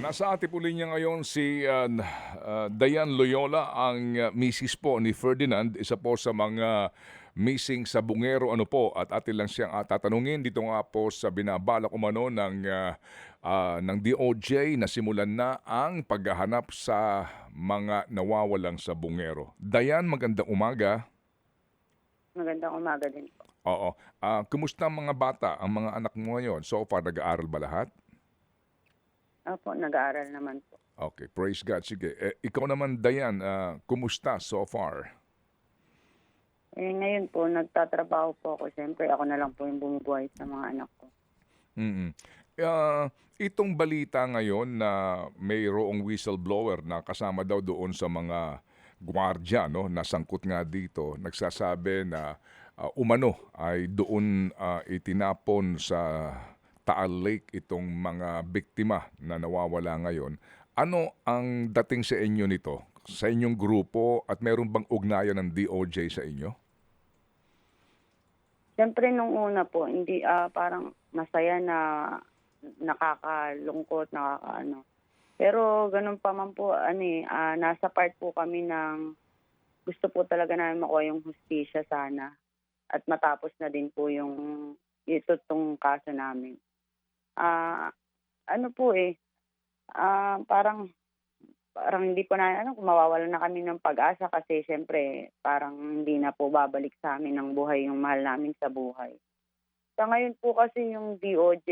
Nasa ating po linya ngayon si uh, uh, Dayan Loyola, ang uh, misis po ni Ferdinand, isa po sa mga missing sa Bungero ano po at atin lang siyang uh, tatanungin dito nga po sa binabalak umano ng uh, uh, ng DOJ na simulan na ang paghahanap sa mga nawawalang sa Bungero. Dayan, magandang umaga. Magandang umaga din po. Oo. Uh, kumusta ang mga bata, ang mga anak mo ngayon? So far, nag-aaral ba lahat? Opo, nag-aaral naman po. Okay, praise God. Sige, eh, ikaw naman, Dayan, ah, kumusta so far? Eh, ngayon po, nagtatrabaho po ako. Siyempre, ako na lang po yung bumubuhay sa mga anak ko. mm itong balita ngayon na mayroong whistleblower na kasama daw doon sa mga gwardya no, na sangkot nga dito, nagsasabi na ah, umano ay doon ah, itinapon sa Taal Lake itong mga biktima na nawawala ngayon. Ano ang dating sa inyo nito? Sa inyong grupo at meron bang ugnayan ng DOJ sa inyo? Siyempre, nung una po, hindi, ah, parang masaya na nakakalungkot, nakakaano. Pero ganun pa man po, ano eh, ah, nasa part po kami ng gusto po talaga namin makuha yung hustisya sana. At matapos na din po yung ito tong kaso namin. Ah, ano po eh, ah, parang parang hindi po na ano kung mawawalan na kami ng pag-asa kasi syempre parang hindi na po babalik sa amin ng buhay yung mahal namin sa buhay. Sa ngayon po kasi yung DOJ,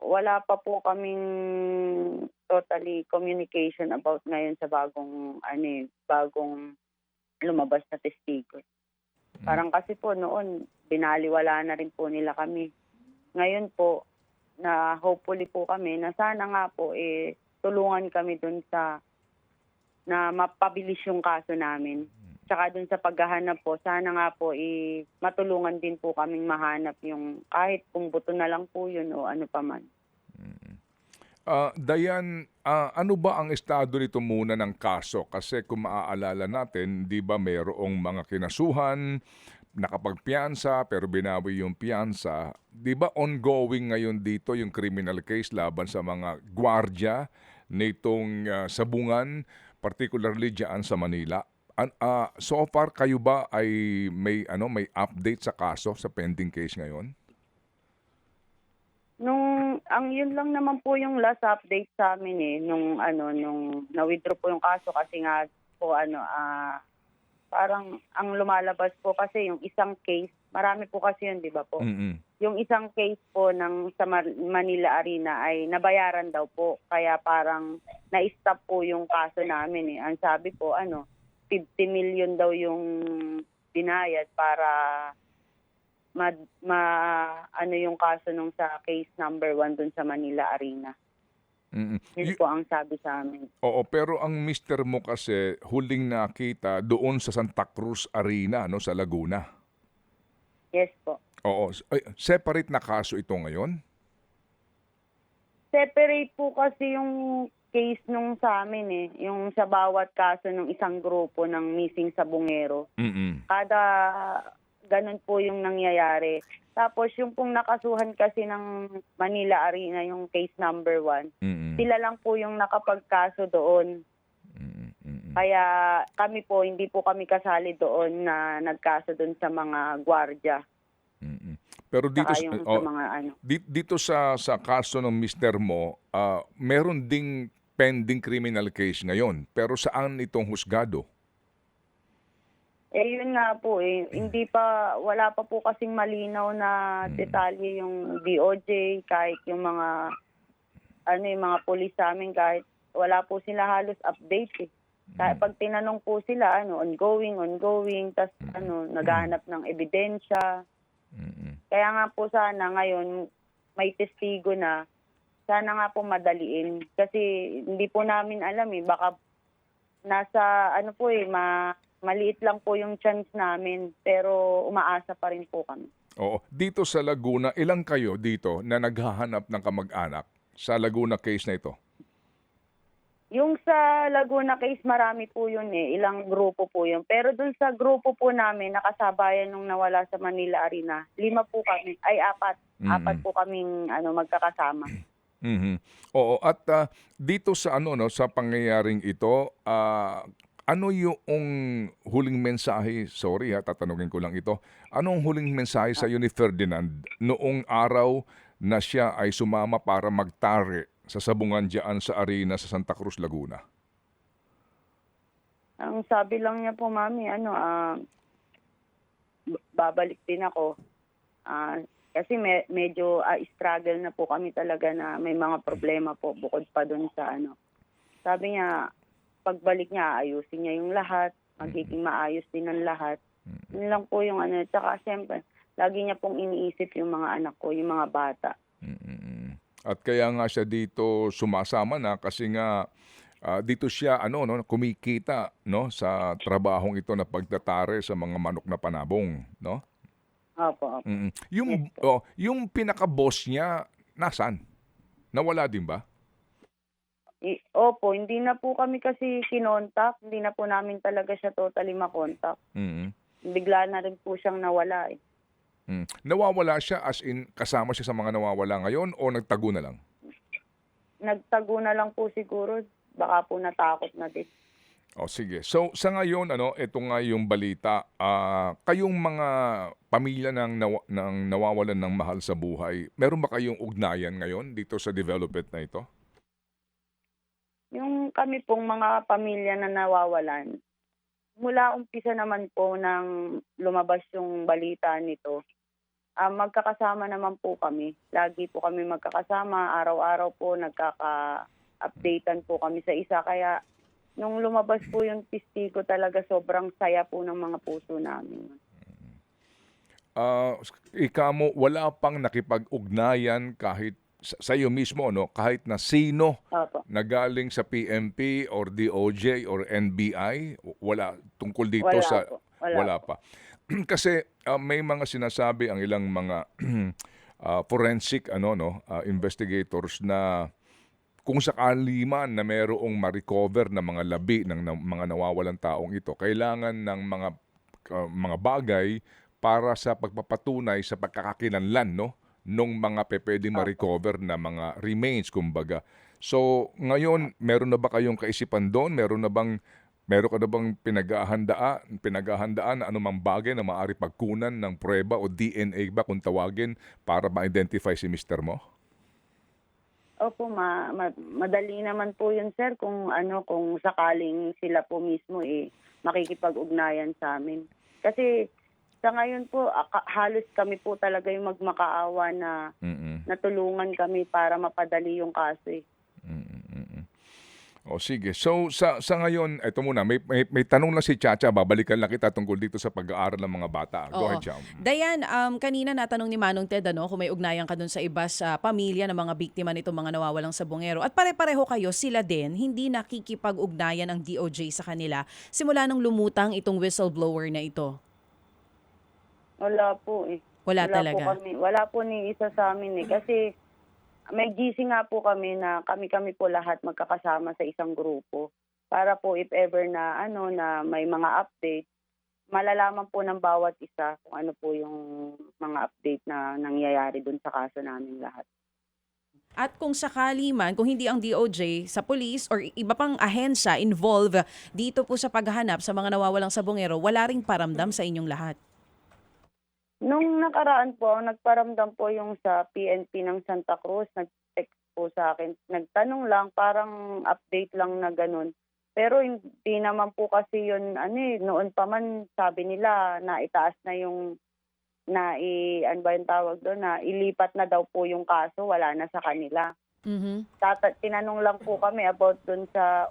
wala pa po kaming totally communication about ngayon sa bagong ano eh, bagong lumabas na testigo. Parang kasi po noon binaliwala na rin po nila kami. Ngayon po na hopefully po kami na sana nga po eh tulungan kami dun sa na mapabilis yung kaso namin. Tsaka dun sa paghahanap po, sana nga po eh, matulungan din po kaming mahanap yung kahit kung buto na lang po yun o ano pa man. Ah, Dayan, ah, ano ba ang estado nito muna ng kaso? Kasi kung maaalala natin, di ba mayroong mga kinasuhan, nakapagpiansa pero binawi yung piyansa. Di ba ongoing ngayon dito yung criminal case laban sa mga gwardya nitong ah, sabungan, particularly diyan sa Manila? An, ah, so far kayo ba ay may ano may update sa kaso sa pending case ngayon? Nung ang yun lang naman po yung last update sa amin eh nung ano nung na-withdraw po yung kaso kasi nga po ano ah parang ang lumalabas po kasi yung isang case, marami po kasi yun, 'di ba po? Mm-mm. Yung isang case po ng sa Manila Arena ay nabayaran daw po. Kaya parang na-stop po yung kaso namin eh. Ang sabi po ano, 50 million daw yung binayad para ma, ma- ano yung kaso nung sa case number one dun sa Manila Arena. Mm-mm. Yun po ang sabi sa amin. Oo, pero ang mister mo kasi huling nakita doon sa Santa Cruz Arena no sa Laguna. Yes po. Oo, ay, separate na kaso ito ngayon? Separate po kasi yung case nung sa amin eh. Yung sa bawat kaso ng isang grupo ng missing sa Bungero. Mm. Kada ganun po yung nangyayari. Tapos yung pong nakasuhan kasi ng Manila Arena, yung case number one, Mm. sila lang po yung nakapagkaso doon. Mm. Mm. Kaya kami po, hindi po kami kasali doon na nagkaso doon sa mga gwardya. Pero dito sa- oh, sa mga ano. di- dito sa sa kaso ng mister mo, ah, meron ding pending criminal case ngayon. Pero saan itong husgado? Eh yun nga po eh, hindi pa, wala pa po kasing malinaw na detalye yung DOJ, kahit yung mga, ano yung mga polis sa amin, kahit wala po sila halos update eh. Kahit pag tinanong po sila, ano, ongoing, ongoing, tas ano, naghahanap ng ebidensya. Kaya nga po sana ngayon, may testigo na, sana nga po madaliin. Kasi hindi po namin alam eh, baka nasa, ano po eh, ma, maliit lang po yung chance namin, pero umaasa pa rin po kami. Oo, dito sa Laguna, ilang kayo dito na naghahanap ng kamag-anak sa Laguna case na ito? Yung sa Laguna case, marami po yun eh. Ilang grupo po yun. Pero dun sa grupo po namin, nakasabayan nung nawala sa Manila Arena, lima po kami, ay apat. Mm. Apat po kaming ano, magkakasama. Mhm. Oo, at ah, dito sa ano no, sa pangyayaring ito, ah, ano yung huling mensahe, sorry ha, tatanungin ko lang ito. Anong huling mensahe sa ni Ferdinand noong araw na siya ay sumama para magtare sa sabungan diyan sa arena sa Santa Cruz, Laguna? Ang sabi lang niya po, mami, ano, ah, babalik din ako. Ah, kasi me- medyo ah, struggle na po kami talaga na may mga problema po bukod pa doon sa ano. Sabi niya, pagbalik niya, ayusin niya yung lahat, magiging maayos din ang lahat. Yun lang po yung ano. Tsaka siyempre, lagi niya pong iniisip yung mga anak ko, yung mga bata. Mm-mm. At kaya nga siya dito sumasama na kasi nga ah, dito siya ano no kumikita no sa trabahong ito na pagtatare sa mga manok na panabong, no? Opo, opo. Mm. Yung oh, yung pinaka-boss niya nasan? Nawala din ba? I- opo, hindi na po kami kasi kinontak. Hindi na po namin talaga siya totally makontak. Mm. Bigla na rin po siyang nawala eh. Mm. Nawawala siya as in kasama siya sa mga nawawala ngayon o nagtago na lang? Nagtago na lang po siguro. Baka po natakot na din. O sige. So sa ngayon ano, ito nga yung balita. Ah, kayong mga pamilya ng, nawa- ng nawawalan ng mahal sa buhay, meron ba kayong ugnayan ngayon dito sa development na ito? Yung kami pong mga pamilya na nawawalan, mula umpisa naman po nang lumabas yung balita nito, ah, magkakasama naman po kami. Lagi po kami magkakasama, araw-araw po nagkaka-updatean po kami sa isa. Kaya nung lumabas po yung testigo talaga sobrang saya po ng mga puso namin. Ah, ika mo wala pang nakipag-ugnayan kahit sa iyo mismo no, kahit na sino Opo. na galing sa PNP or DOJ or NBI, wala tungkol dito Wala sa po. Wala, wala pa. Kasi ah, may mga sinasabi ang ilang mga ah, forensic ano no, ah, investigators na kung sakali man na mayroong ma-recover na mga labi ng, ng mga nawawalang taong ito, kailangan ng mga ah, mga bagay para sa pagpapatunay sa pagkakakilanlan no nung mga pwedeng ma-recover na mga remains kumbaga. So, ngayon meron na ba kayong kaisipan doon? Meron na bang meron ka na bang pinaghahandaan, pinaghahandaan na anumang bagay na maaari pagkunan ng prueba o DNA ba kung tawagin para ma-identify si Mr. mo? Opo, ma, ma- madali naman po yun, sir, kung ano, kung sakaling sila po mismo eh makikipag-ugnayan sa amin. Kasi sa ngayon po, halos kami po talaga yung magmakaawa na Mm-mm. natulungan kami para mapadali yung kaso eh. Mm-mm. O sige. So sa sa ngayon, ito muna, may, may, may tanong lang si Chacha, babalikan lang kita tungkol dito sa pag-aaral ng mga bata. Go Oo. ahead, Cham. Dayan, um, kanina natanong ni Manong Ted ano, kung may ugnayan ka dun sa iba sa pamilya ng mga biktima nitong mga nawawalang sabongero. At pare-pareho kayo, sila din, hindi nakikipag-ugnayan ang DOJ sa kanila simula nung lumutang itong whistleblower na ito. Wala po eh. Wala, po talaga. kami. Wala po ni isa sa amin eh. Kasi may GC nga po kami na kami-kami po lahat magkakasama sa isang grupo. Para po if ever na ano na may mga update, malalaman po ng bawat isa kung ano po yung mga update na nangyayari dun sa kaso namin lahat. At kung sakali man, kung hindi ang DOJ, sa police or iba pang ahensya involved dito po sa paghahanap sa mga nawawalang sabongero, wala ring paramdam sa inyong lahat. Nung nakaraan po, nagparamdam po yung sa PNP ng Santa Cruz, nag-text po sa akin. Nagtanong lang, parang update lang na ganun. Pero hindi naman po kasi yun, ano eh, noon pa man sabi nila na itaas na yung, na i, ano ba yung tawag doon, na ilipat na daw po yung kaso, wala na sa kanila. Mhm. Tata, tinanong lang po kami about doon sa,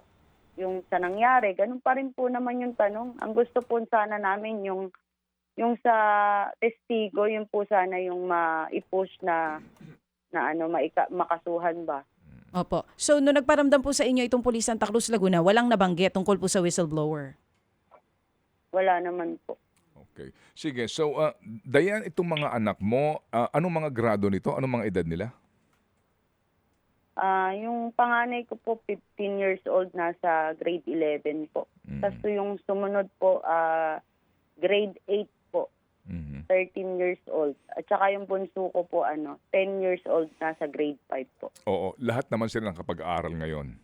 yung sa nangyari. Ganun pa rin po naman yung tanong. Ang gusto po sana namin yung yung sa testigo, yung po sana yung ma-push na na ano maika, makasuhan ba. Opo. So, nung nagparamdam po sa inyo itong Police Santa Cruz Laguna, walang nabanggit tungkol po sa whistleblower? Wala naman po. Okay. Sige. So, uh, Dayan, itong mga anak mo, ah, anong mga grado nito? Anong mga edad nila? Ah, yung panganay ko po 15 years old nasa grade 11 po. Mm. Tapos yung sumunod po ah, grade 8 Mhm. 13 years old. At saka yung bunso ko po, ano, 10 years old, nasa grade 5 po. Oo, lahat naman sila nakapag-aral ngayon.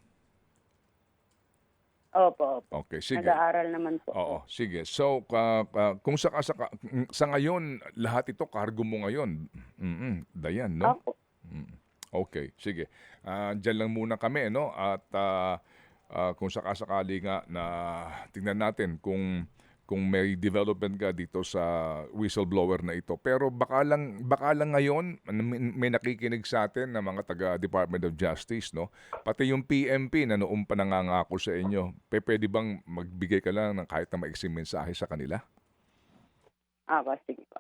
Opo, opo. Okay, sige. Nag-aaral naman po. Oo, sige. So, ka- ka- kung sa, sa, sa ngayon, lahat ito, cargo mo ngayon. Mm Dayan, no? Mm. Okay, sige. Ah, diyan lang muna kami, no? At ah, ah, kung sakasakali nga na tingnan natin kung kung may development ka dito sa whistleblower na ito. Pero baka lang baka lang ngayon may, nakikinig sa atin na mga taga Department of Justice, no? Pati yung PMP na noong pa nangangako sa inyo. Pe, pwede bang magbigay ka lang ng kahit na maiksing mensahe sa kanila? ah, ba, sige po.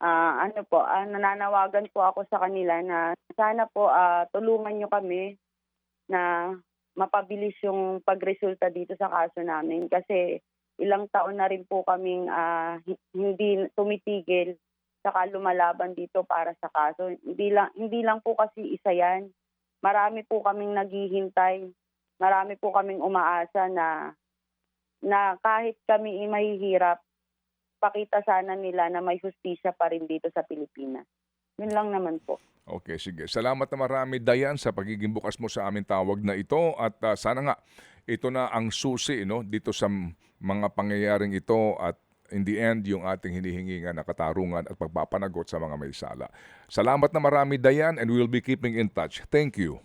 Ah, ano po, ah, nananawagan po ako sa kanila na sana po ah, tulungan nyo kami na mapabilis yung pagresulta dito sa kaso namin kasi ilang taon na rin po kaming hi- hindi tumitigil saka lumalaban dito para sa kaso. Hindi lang hindi lang po kasi isa 'yan. Marami po kaming naghihintay. Marami po kaming umaasa na na kahit kami ay mahihirap, pakita sana nila na may hustisya pa rin dito sa Pilipinas. Yun lang naman po. Okay, sige. Salamat na marami, Dayan, sa pagiging bukas mo sa aming tawag na ito. At ah, sana nga, ito na ang susi no, dito sa mga pangyayaring ito at in the end, yung ating hinihingi nga na katarungan at pagpapanagot sa mga may sala. Salamat na marami, Dayan, and we will be keeping in touch. Thank you.